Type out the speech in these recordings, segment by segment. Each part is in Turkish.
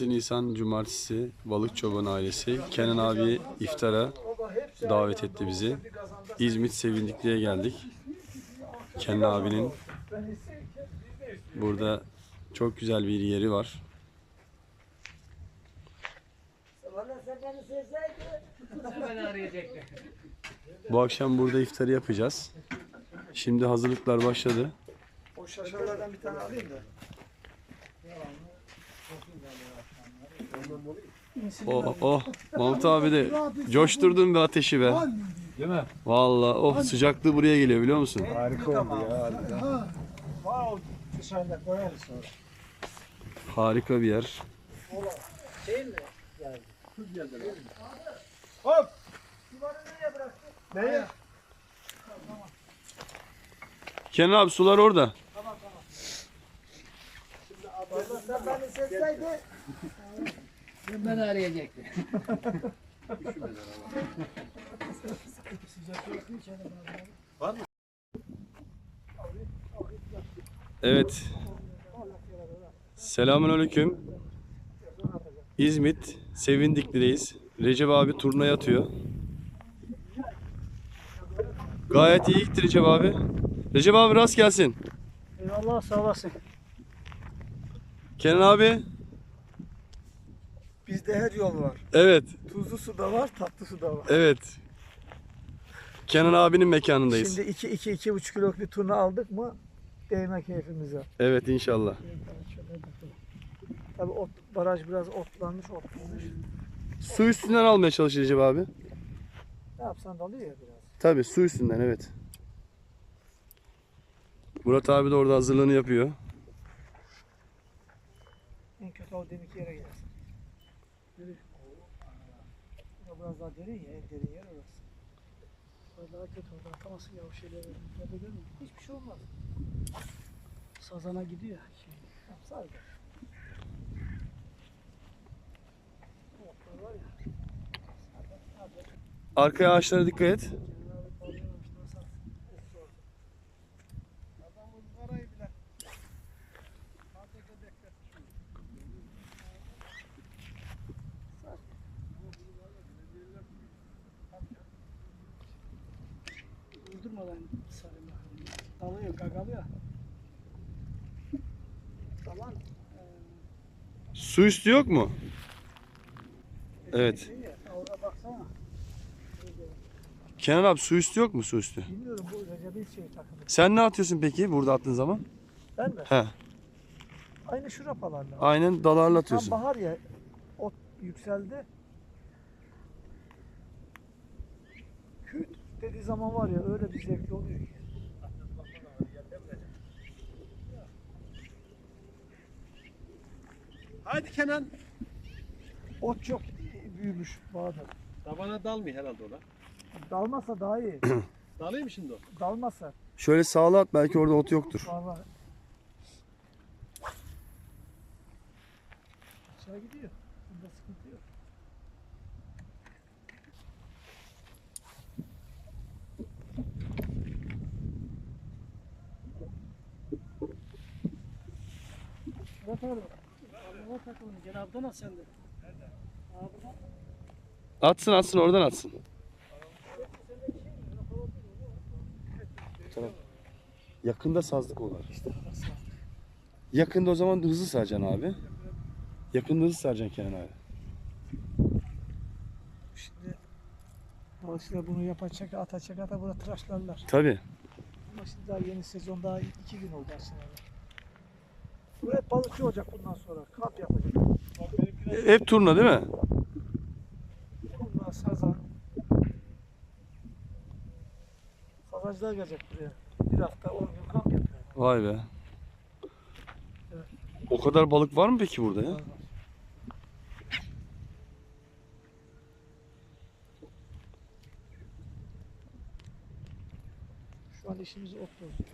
16 Nisan Cumartesi Balık Çoban ailesi Kenan abi iftara davet etti bizi. İzmit Sevindikli'ye geldik. Kenan abinin burada çok güzel bir yeri var. Bu akşam burada iftarı yapacağız. Şimdi hazırlıklar başladı. O şaşalardan bir tane alayım da. Oh oh Mahmut abi de coşturdun be ateşi be. Değil mi? Vallahi oh sıcaklığı buraya geliyor biliyor musun? Harika oldu ya. harika. Dışarıda koyarız sonra. Harika bir yer. Şey mi? Yani. Hop! Duvarı nereye bıraktın? Neye? Kenan abi sular orada. Sen beni sesleydin. Ben arayacaktım. Evet. Selamünaleyküm. İzmit Sevindikli'deyiz. Recep abi turnaya atıyor. Gayet iyi gitti Recep abi. Recep abi rast gelsin. Eyvallah sağ olasın. Kenan abi. Bizde her yol var. Evet. Tuzlu su da var, tatlı su da var. Evet. Kenan abinin mekanındayız. Şimdi 2 2 iki, buçuk kiloluk bir turna aldık mı değme keyfimize. Evet inşallah. Tabii ot, baraj biraz otlanmış, otlanmış. Su üstünden almaya Recep abi. Ne yapsan da alıyor ya biraz. Tabii su üstünden evet. Murat abi de orada hazırlığını yapıyor. En kötü o demek yere gelsin. Yürü. Ya biraz daha derin ya, en derin yer orası. Orada daha kötü orada atamasın ya o şeyleri. Orada görmüyor Hiçbir şey olmaz. Sazana gidiyor. Şey. Tamam, sadece. Otlar var ya. Arkaya ağaçlara dikkat et. Üstü yok mu? Evet. Kenan abi su üstü yok mu su üstü? Bilmiyorum bu Recep'in şey takımı. Sen ne atıyorsun peki burada attığın zaman? Ben mi? He. Aynı şu rapalarla. Aynen dalarla Tam atıyorsun. bahar ya. Ot yükseldi. Küt dediği zaman var ya öyle bir zevkli oluyor ki. Hadi Kenan. Ot çok büyümüş bağda. Tabana dalmıyor herhalde ona. Dalmasa daha iyi. Dalayım mı şimdi o? Dalmasa. Şöyle sağla at belki orada ot yoktur. Var. Aşağı gidiyor. Bunda sıkıntı yok. Murat abi. Allah'a takılın. Gel abdan at sen de. Abdan. Atsın atsın oradan atsın. Tamam. Yakında sazlık olur. Yakında o zaman hızlı saracaksın abi. Yakında hızlı saracaksın Kenan abi. Şimdi balıkçılar bunu yapacak, atacak, ata burada tıraşlarlar. Tabii. Ama şimdi daha yeni sezon daha iki gün oldu aslında. Bu hep balıkçı olacak bundan sonra. Kamp yapacak. Hep turna değil mi? Bunlar sazan. Sazancılar gelecek buraya. Bir hafta, on gün kamp yapıyor. Vay be. Evet. O kadar balık var mı peki burada ya? Şu an işimiz ot bozuyor.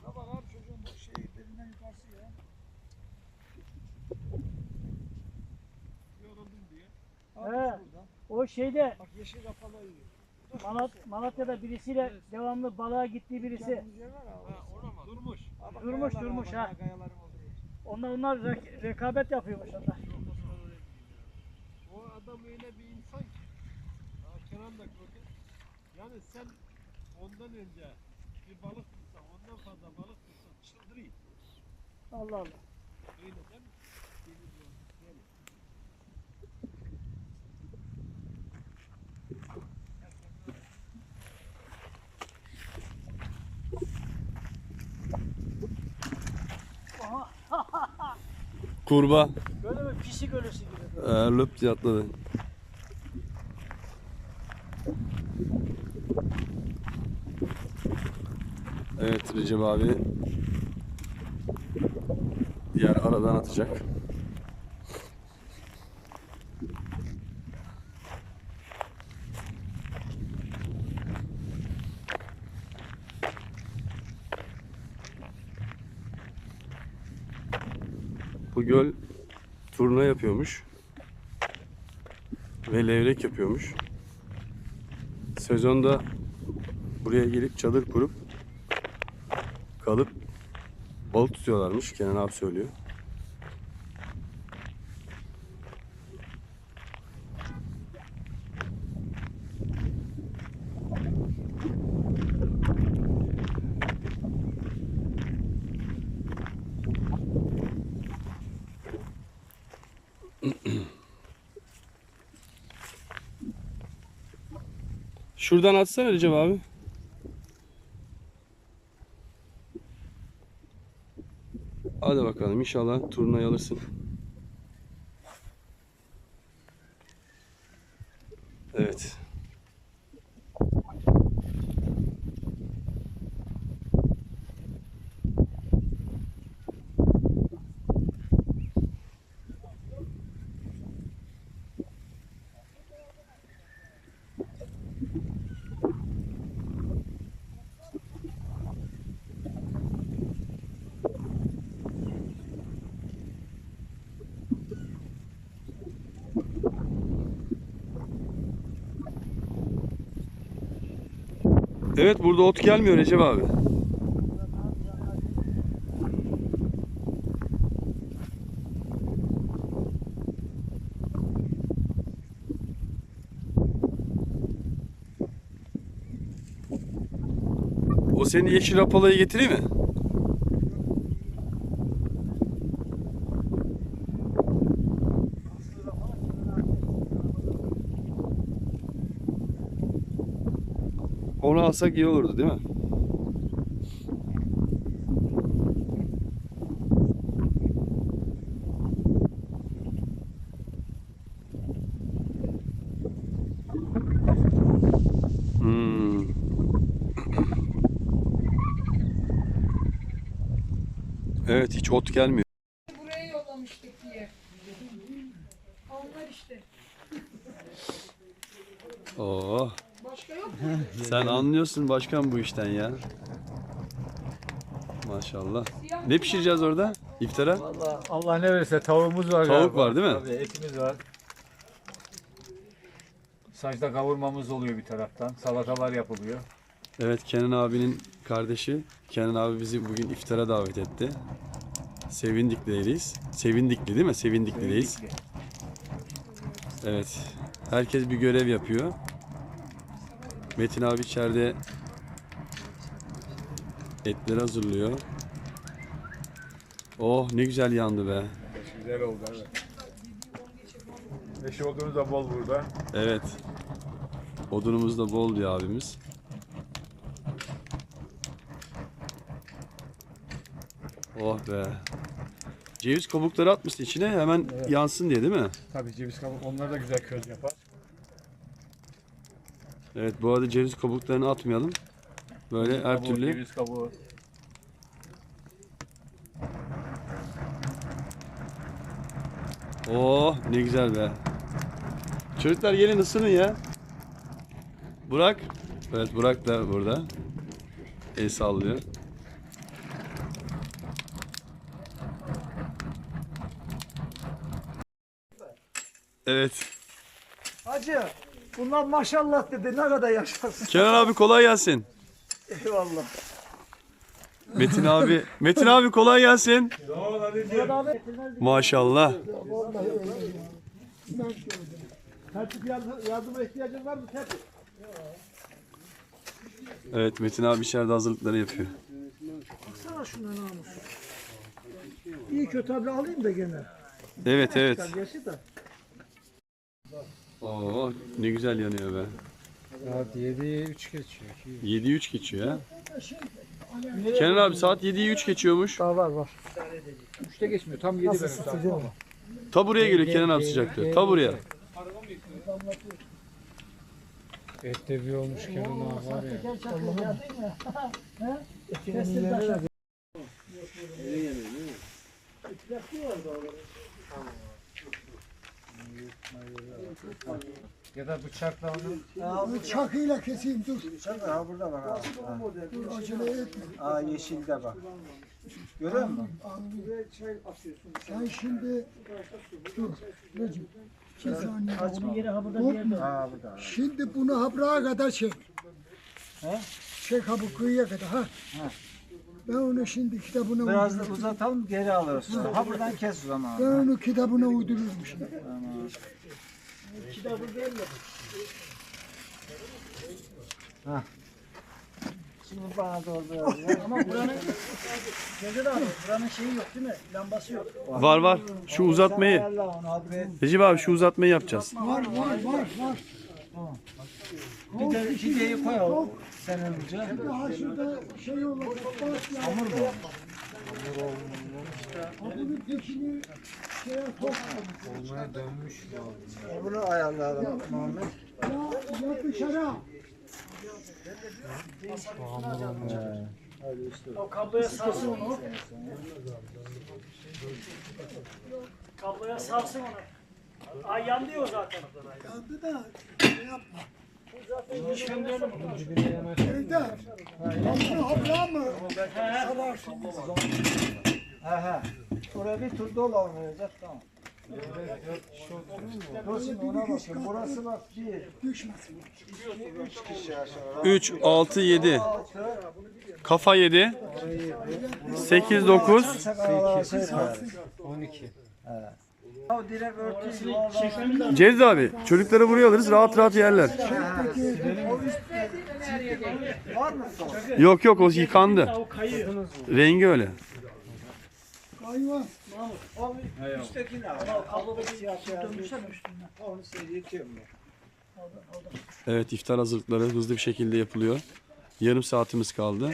Şuna bak abi çocuğun bu şey belinden yukarısı ya. Yoruldum diye. He. O şeyde Bak yeşil kapalı yiyor. Malat, Malatya'da birisiyle devamlı balığa gittiği birisi. Var ha. Durmuş. Ha, bak Durmuş, kayalar durmuş ha. kayaların olduğu yer. Onlar onlar re- rekabet yapıyormuş onlar. O adam öyle bir insan ki. Ha, Kenan da gördü. Yani sen ondan önce bir balık tutsan, ondan fazla balık tutsan çıldırayım. Allah Allah. Öyle değil mi? Yani. Kurba. Böyle mi pislik ölüsü gibi. Ee, löp diye atladı. Evet Recep abi diğer aradan atacak. Göl turna yapıyormuş ve levrek yapıyormuş. Sezonda buraya gelip çadır kurup kalıp balık tutuyorlarmış. Kenan abi söylüyor. Şuradan atsana Recep abi. Hadi bakalım inşallah turnayı alırsın. Evet. Evet burada ot gelmiyor Recep abi. O senin yeşil rapalayı getireyim mi? Onu alsak iyi olurdu değil mi? Hmm. Evet hiç ot gelmiyor. Buraya yollamıştık diye. Onlar işte. Oo, Başka yok mu? Oh, sen anlıyorsun başkan bu işten ya. Maşallah. Ne pişireceğiz orada? İftara? Vallahi Allah ne verirse tavuğumuz var. Tavuk galiba. var değil mi? Tabii etimiz var. Saçta kavurmamız oluyor bir taraftan. Salatalar yapılıyor. Evet Kenan abinin kardeşi. Kenan abi bizi bugün iftara davet etti. Sevindik'teyiz. Sevindikli değil mi? Sevindikli'deyiz. Evet. Herkes bir görev yapıyor. Metin abi içeride etleri hazırlıyor. Oh ne güzel yandı be. Güzel oldu evet. Eşi olduğunuz da bol burada. Evet. Odunumuz da bol diyor abimiz. Oh be. Ceviz kabukları atmıştı içine hemen yansın diye değil mi? Tabii ceviz kabuk onlar da güzel köz yapar. Evet bu arada ceviz kabuklarını atmayalım. Böyle her Kabuğu, türlü Ceviz kabuğu. Oh ne güzel be. Çocuklar gelin ısının ya. Burak. Evet Burak da burada. El sallıyor. Evet. Hacı bunlar maşallah dedi ne kadar yaşarsın. Kenan abi kolay gelsin. Eyvallah. Metin abi. Metin abi kolay gelsin. Maşallah. Tertip yardım- yardıma ihtiyacın var mı Tertip? Evet Metin abi içeride hazırlıkları yapıyor. Sana şuna namus. İyi kötü abi alayım da gene. Evet evet. Gerçi de. Oo ne güzel yanıyor be. Saat 7'ye 3 geçiyor. 7'yi 3 geçiyor ha. Kenan abi saat 7'yi 3 geçiyormuş. Daha var var. 3'te geçmiyor. Tam 7 benim saat. Sıcak. Ta buraya geliyor Kenan abi sıcaklığı. Ta buraya. Ette bir olmuş Kenan abi var ya. Ya da bıçakla onu Çakıyla keseyim dur. Ha burada bak ha. Dur acele etme. Aa yeşilde bak. Görüyor musun? Sen şimdi dur. Recep. İki saniye. Bunun yeri ha burada bir yerde. Ha burada. Şimdi bunu habrağa kadar çek. He? Çek ha bu kıyıya kadar ha. Ben onu şimdi kitabına Biraz da uydururum. uzatalım geri alırız. sonra. Ha buradan kes o zaman. Ben onu kitabına uydururum şimdi. Şimdi bana doğru biraz ya. Ama buranın Cevdet abi buranın şeyi yok değil mi? Lambası yok. Var var. Şu uzatmayı. Ayarla onu habire. Recep abi şu uzatmayı yapacağız. Var var var var. Bir de fideyi koy o sen önce. Ha şurada şey olur. Hamur mu? Hamurun peşini şeye sok. Bunu ayarlayalım Muhammed. Ya, ya dışarı. O kabloya sarsın onu. Kabloya sarsın onu. Ay yandı ya o zaten. Yandı da şey yapma. Evde. Hamuru habrağa mı? Salarsın. He he. Oraya bir tur dolu olmayacak tamam. Burası bak bir, Düşmesin. iki, üç kişi aşağı. 3, 6, 7. Kafa 7. 8, 9. Sakalalar şey var. 12. Evet. Cevdet abi çocukları buraya alırız rahat rahat yerler. Yok yok o yıkandı. Rengi öyle. Evet iftar hazırlıkları hızlı bir şekilde yapılıyor. Yarım saatimiz kaldı.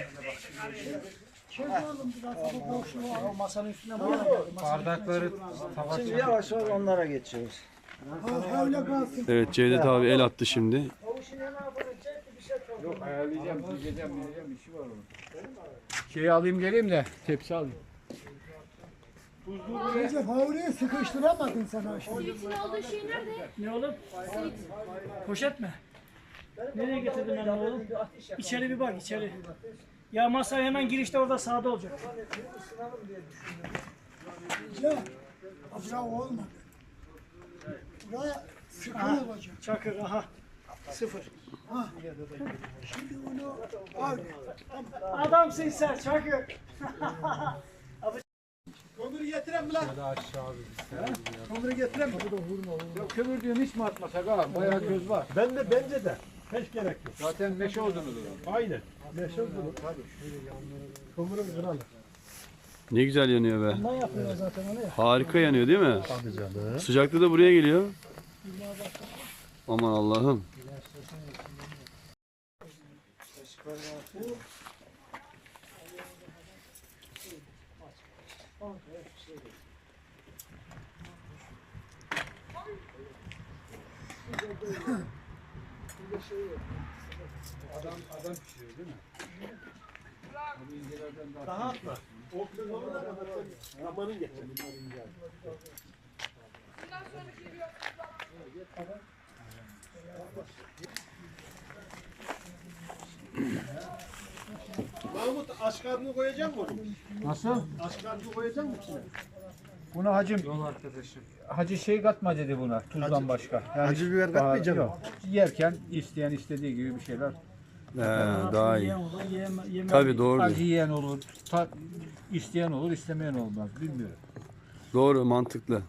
Biraz boşluğu al. O masanın geldi. bardakları Şimdi yavaş yavaş onlara geçiyoruz. Ha, öyle kalsın. Evet Cevdet abi el attı şimdi. Yok ayarlayacağım, diyeceğim, diyeceğim işi var onun. Şeyi alayım geleyim de tepsi alayım. Recep havluyu sıkıştıramadın sen ha şimdi. Zeytin olduğu şey nerede? Ne oğlum? Poşet mi? Nereye getirdin ben oğlum? İçeri bir bak içeri. Ya masa hemen girişte orada sağda olacak. Recep. Habrağa olmadı. Buraya sıkı olacak. Çakır aha. Sıfır. Şimdi onu al. Adamsın sen Çakır. Kömürü getiren mi lan? Onları getirelim mi? Ya kömür diyorsun hiç mi atmasak ha? Bayağı göz var. Ben de bence de. Hiç gerek yok. Zaten meşe olduğunu da. Aynen. Meşhur bunu. Tabii. Kömürün kralı. Ne güzel yanıyor be. Ne yapıyor zaten onu ya? Harika yanıyor değil mi? Sıcaklığı da buraya geliyor. Aman Allah'ım. Daha da Ramanın geçer. Mahmut aşkarını koyacak mı? Nasıl? Aşkarını koyacak mı içine? Buna hacim. Yol arkadaşım. Hacı şey katma dedi buna tuzdan başka. Yani Acı biber katmayacak mı? Yerken isteyen istediği gibi bir şeyler. Ee, daha iyi. Yiyen olur, Tabii doğru. Az diyor. yiyen olur, ta, isteyen olur, istemeyen olmaz. Bilmiyorum. Doğru mantıklı.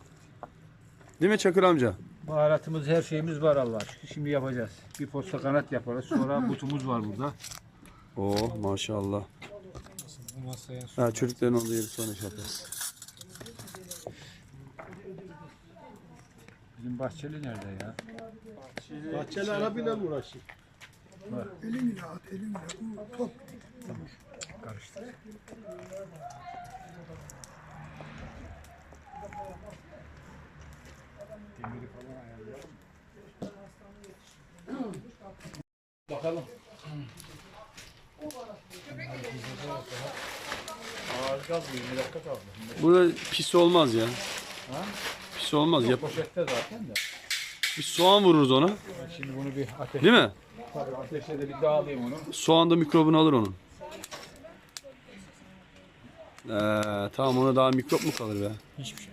Değil mi Çakır amca? Baharatımız, her şeyimiz var Allah aşkına. Şimdi yapacağız. Bir posta kanat yaparız. Sonra butumuz var burada. Oo maşallah. Ha, çocukların olduğu yeri sonra şey yaparız. Bizim bahçeli nerede ya? Bahçeli arabayla mı uğraşıyor? Karıştı. Demiri falan ayarlayalım. Bakalım. Kaldı, 20 dakika kaldı. Burada pis olmaz ya. Pis olmaz. Yap Poşette zaten de. bir soğan vururuz ona. Şimdi bunu bir ateş, Değil mi? Tabii ateşle de bir dağılayım onu. Soğan da mikrobunu alır onun. Ee, tamam ona daha mikrop mu kalır be? Hiçbir şey.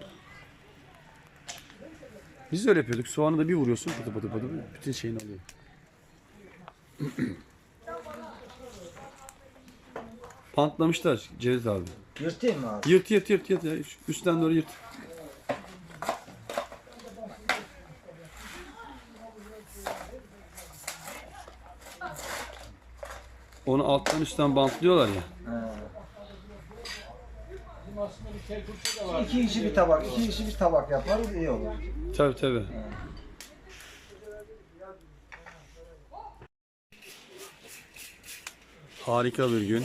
Biz de öyle yapıyorduk. Soğanı da bir vuruyorsun pıtı pıtı pıtı bütün şeyini alıyor. Pantlamışlar Cevdet abi. Yırtayım mı abi? Yırt yırt yırt yırt. ya. Üstten doğru yırt. Onu alttan üstten bantlıyorlar ya. İki kişi bir tabak, iki kişi bir tabak yaparız iyi olur. Tabi tabi. Harika bir gün.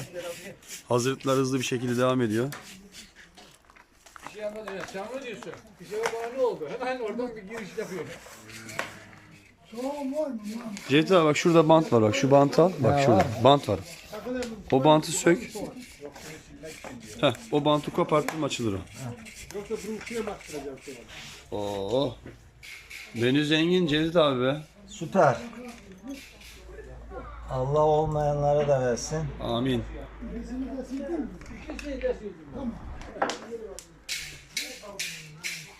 Hazırlıklar hızlı bir şekilde devam ediyor. Bir şey anladın ya. Sen ne diyorsun? Bir şey bana ne oldu? Hemen oradan bir giriş yapıyorum. Cevdet abi bak şurada bant var bak şu bantı al. Bak şurada bant var. O bantı sök. Heh, o bantı koparttım açılır o. Yoksa baktıracağım. Oo. Menü zengin Cevdet abi be. Süper. Allah olmayanlara da versin. Amin.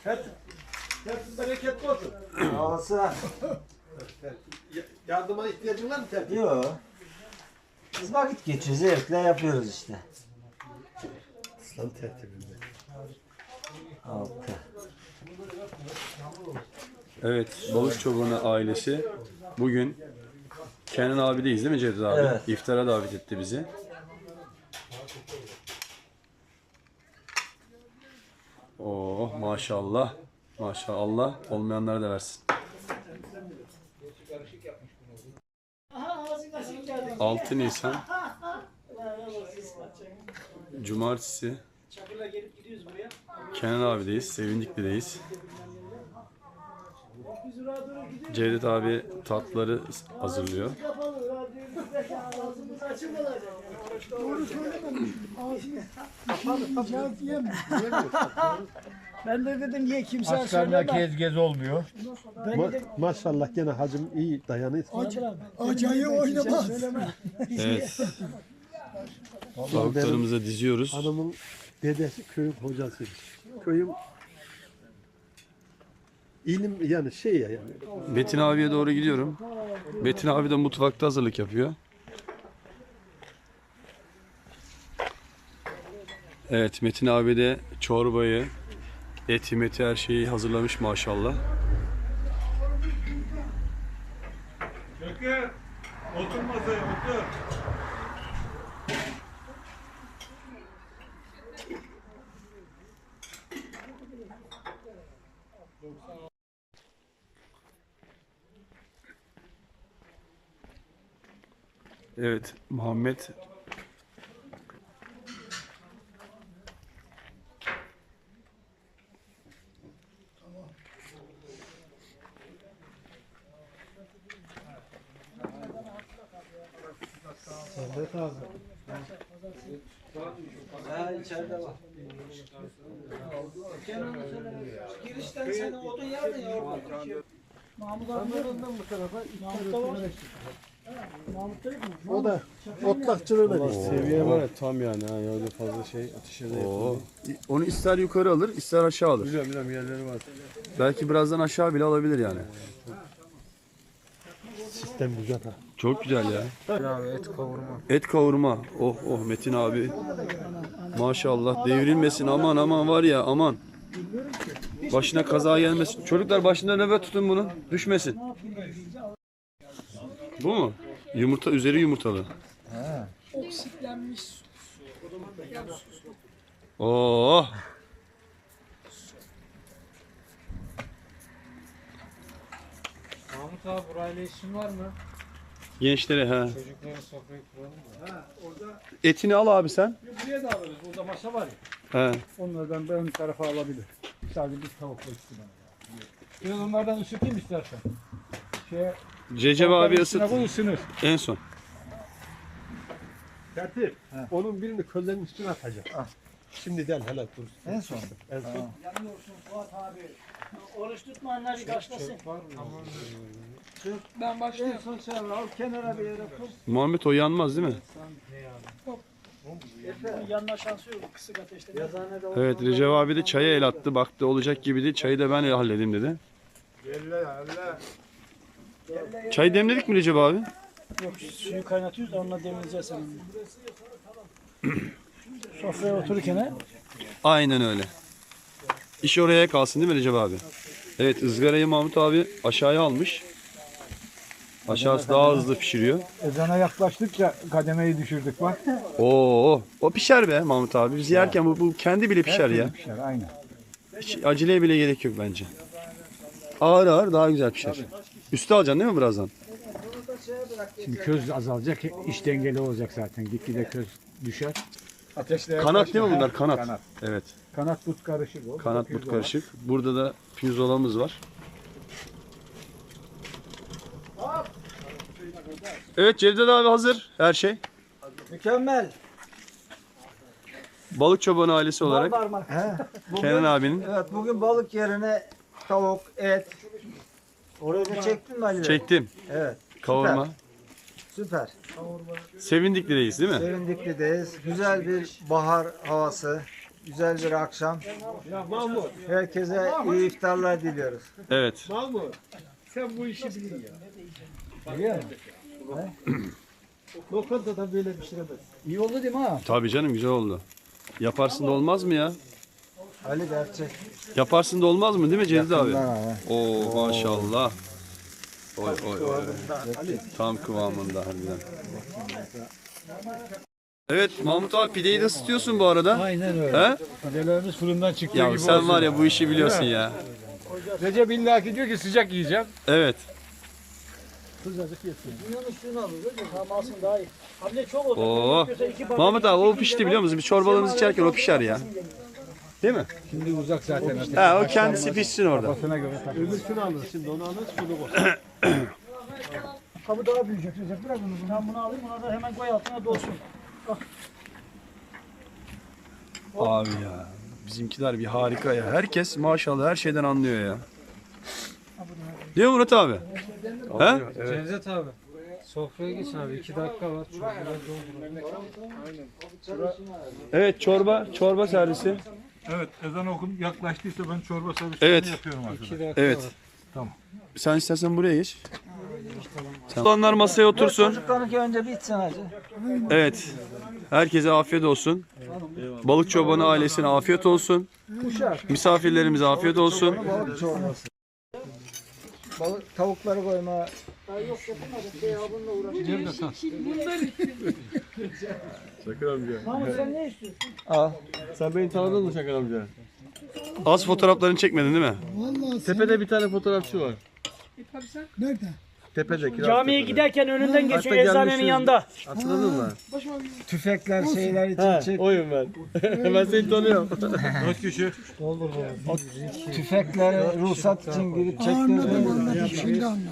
Hepsi bereketli olsun. Olsa. Yardıma ihtiyacın var mı tertip? Yok. Biz vakit geçiyoruz, zevkle yapıyoruz işte. Aslan tertibinde. Altı. Evet, Balık Çobanı ailesi bugün Kenan abideyiz değil mi Cevdet abi? Evet. İftara davet etti bizi. Oh maşallah. Maşallah. Olmayanlara da versin. Aha ağzına açık geldi. 6 Nisan Cumartesi. Kenan abideyiz. Sevindikli'deyiz. Doğru. Cevdet abi tatları hazırlıyor. Ağzımız açık olacak. Ben de dedim niye kimse Aç karnına söylemez. kez gez olmuyor. Ben dedim maşallah gene hacım iyi dayanıyor. acayip oynamaz. Evet. Tavuklarımızı diziyoruz. Hanımın dedesi köyün hocasıymış. Köyün ilim yani şey ya yani. Metin abiye doğru gidiyorum. Metin abi de mutfakta hazırlık yapıyor. Evet Metin abi de çorbayı, eti meti her şeyi hazırlamış maşallah. Çökür. Otur masaya otur. Evet Muhammed Ha içeride var. Girişten sen odun yardın ya orada. Mahmut abi bu tarafa. Mahmut da var. Mahmut? O da otlakçılığı da bir seviye var. tam yani ha öyle fazla şey ateşe de Oo. Onu ister yukarı alır, ister aşağı alır. Biliyorum biliyorum yerleri var. Belki birazdan aşağı bile alabilir yani. Sistem güzel ha. Çok güzel ya. Abi et kavurma. Et kavurma. Oh oh Metin abi. Maşallah devrilmesin aman aman var ya aman. Başına kaza gelmesin. Çocuklar başında nöbet tutun bunu. Düşmesin. Bu mu? Yumurta üzeri yumurtalı. Oh. Mahmut abi burayla işin var mı? Gençlere ha. Çocuklara sofrayı kuralım mı? Etini al abi sen. Buraya da alırız. Burada masa var ya. He. Onlardan da ön tarafa alabilir. Sadece bir tavukla üstüne. Biraz onlardan ısıtayım istersen. Şeye, Recep abi ısıt. koy ısınır. En son. Tertip. Onun birini közlerin üstüne atacak. Şimdiden hele dur. En son. En son. Yanıyorsun Fuat abi. Oruç tutmayanlar bir başlasın. Ben başlıyorum. En son sen al kenara bir yere koy. Muhammed o yanmaz değil mi? Yanma şansı yok kısık ateşte. Yazıhanede Evet Recep abi de çaya el attı. Baktı olacak gibiydi. Çayı da ben halledeyim dedi. Çay demledik mi Recep abi? Yok suyu kaynatıyoruz da onunla demleyeceğiz seninle. Sofraya otururken he, Aynen öyle. İş oraya kalsın değil mi Recep abi? Evet ızgarayı Mahmut abi aşağıya almış. Aşağısı daha hızlı pişiriyor. Ezana yaklaştıkça kademeyi düşürdük bak. Oo, o pişer be Mahmut abi. Biz yerken bu, bu kendi bile pişer ya. Pişer aynen. Hiç aceleye bile gerek yok bence. Ağır ağır daha güzel pişer. Üstü alacaksın değil mi birazdan? Şimdi köz azalacak, iş dengeli olacak zaten. Gitgide köz düşer. Ateşle Kanat değil mi bunlar? Kanat. Kanat. Evet. Kanat but karışık o. Kanat but karışık. Burada da pirzolamız var. Evet Cevdet abi hazır her şey. Mükemmel. Balık çobanı ailesi olarak He. Kenan abinin Evet bugün balık yerine tavuk, et. Orayı da çektin mi Ali Bey? çektim. Evet. Kavurma. Süper. Sevindiklideyiz değil mi? Sevindikli'deyiz. Güzel bir bahar havası. Güzel bir akşam. Ya Mahmut, Herkese iyi iftarlar diliyoruz. Evet. Mahmut. Sen bu işi bilin ya. Biliyor musun? Lokantada böyle pişiremez. İyi oldu değil mi ha? Tabii canım güzel oldu. Yaparsın da olmaz mı ya? Ali gerçek. Yaparsın da olmaz mı değil mi Cevdet abi? Ha, Oo maşallah. Oy oy oy. Tam kıvamında harbiden. Evet Mahmut abi pideyi de ısıtıyorsun bu arada. Aynen öyle. He? Pidelerimiz fırından çıktığı Ya gibi sen olsun. var ya bu işi biliyorsun ya. Recep illaki diyor ki sıcak yiyeceğim. Evet. Bunun üstünü alıyoruz. Tamam alsın daha iyi. Abi çok oldu. Oo. Mahmut abi o pişti biliyor musun? Biz çorbalarımızı içerken o pişer ya. Değil mi? Şimdi uzak zaten. Ha o kendisi pişsin orada. Kafasına göre takılır. Öbürsünü alır şimdi onu alır şunu koy. Kabı daha büyüyecek. Recep bırak bunu. Ben bunu alayım. Ona da hemen koy altına dolsun. Abi ya. Bizimkiler bir harika ya. Herkes maşallah her şeyden anlıyor ya. Değil mi Murat abi? He? Cevdet abi. Sofraya geçin abi. iki dakika var. Doldurun. Evet çorba, çorba servisi. Evet ezan okun yaklaştıysa ben çorba servisini Evet. yapıyorum arkadaşlar. İki dakika Evet. var. Tamam. Sen istersen buraya geç. Olanlar masaya otursun. Çocuklarınki önce bitsin hacı. Evet. Herkese afiyet olsun. Balık çobanı ailesine afiyet olsun. Misafirlerimize afiyet olsun. Balık tavukları koyma. Mahmut sen ne istiyorsun? Al. Sen beni tanıdın mı Şakir amca? Az fotoğraflarını çekmedin değil mi? Tepede bir tane fotoğrafçı var. Nerede? Tepede. kiraz Camiye tepede. giderken önünden geçiyor eczanenin yanında. Hatırladın mı? Tüfekler şeyler için He, çek. oyum ben. ben seni tanıyorum. Kaç kişi? Tüfekleri ruhsat için girip Anladım çektirdim. anladım şimdi anladım.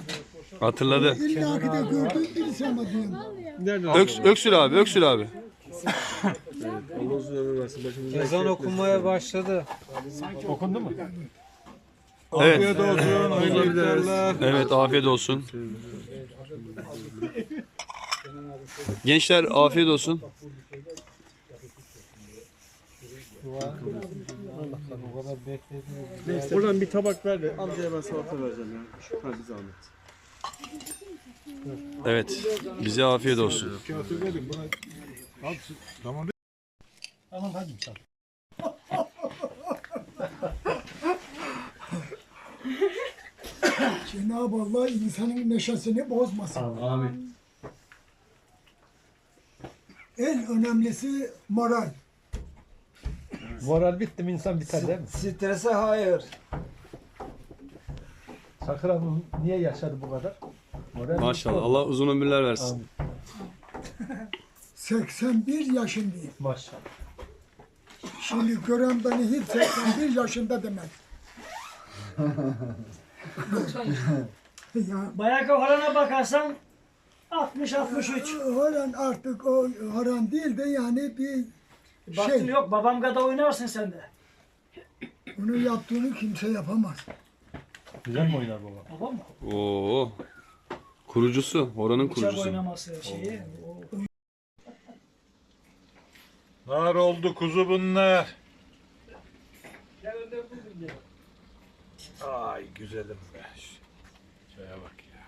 Hatırladı. İlla ki de gördüm birisi ama diyorum. Nerede? Öks, öksül abi, öksül abi. Allah uzun ömür versin. Başımıza Ezan okunmaya başladı. Okundu mu? Evet. Afiyet olsun. Hayırlı iftarlar. Evet, afiyet olsun. Gençler afiyet olsun. Buradan bir tabak ver de amcaya ben salata vereceğim ya. Hadi zahmet. Evet. Bize afiyet olsun. Tamam hadi Cenab-ı Allah insanın neşesini bozmasın. Amin. En önemlisi moral. Moral bitti mi insan biter değil mi? Strese hayır. Sakır abi niye yaşadı bu kadar? Moral Maşallah. Allah uzun ömürler versin. 81 yaşındayım. Maşallah. Şimdi gören beni hiç 81 yaşında demez. ya Bayağı horana bakarsan 60-63. Horan artık o horan değil de yani bir Baktın şey. yok babam kadar oynarsın sen de. Bunu yaptığını kimse yapamaz. Güzel mi oynar baba? Babam mı? Oo. Kurucusu. Oranın Bıçak kurucusu. oynaması şeyi. O, Nar oldu kuzu bunlar. Ay güzelim be. Şuraya bak ya.